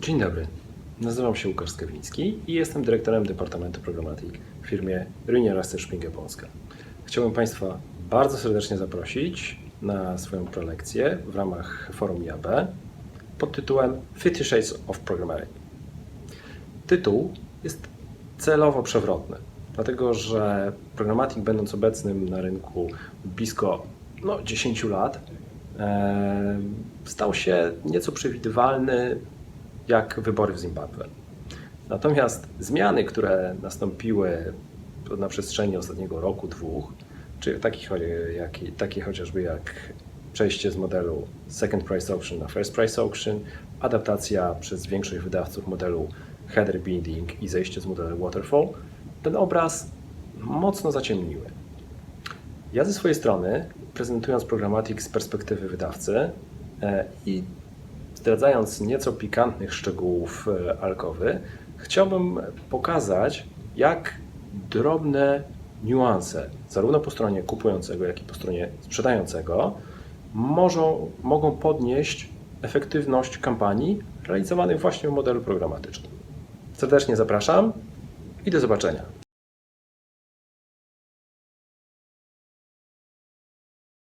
Dzień dobry. Nazywam się Łukasz Skawiński i jestem dyrektorem Departamentu Programmatic w firmie Ryniera Szpingę Polska. Chciałbym Państwa bardzo serdecznie zaprosić na swoją prelekcję w ramach forum IAB pod tytułem 50 Shades of Programmatic. Tytuł jest celowo przewrotny, dlatego że Programmatic, będąc obecnym na rynku blisko no, 10 lat, e, stał się nieco przewidywalny wybory w Zimbabwe. Natomiast zmiany, które nastąpiły na przestrzeni ostatniego roku, dwóch, czy takich, jak, takie chociażby jak przejście z modelu Second Price Auction na First Price Auction, adaptacja przez większość wydawców modelu Header Bidding i zejście z modelu Waterfall, ten obraz mocno zaciemniły. Ja ze swojej strony, prezentując Programmatic z perspektywy wydawcy e, i zdradzając nieco pikantnych szczegółów e, alkowy, chciałbym pokazać, jak drobne niuanse, zarówno po stronie kupującego, jak i po stronie sprzedającego, możą, mogą podnieść efektywność kampanii realizowanych właśnie w modelu programatycznym. Serdecznie zapraszam i do zobaczenia.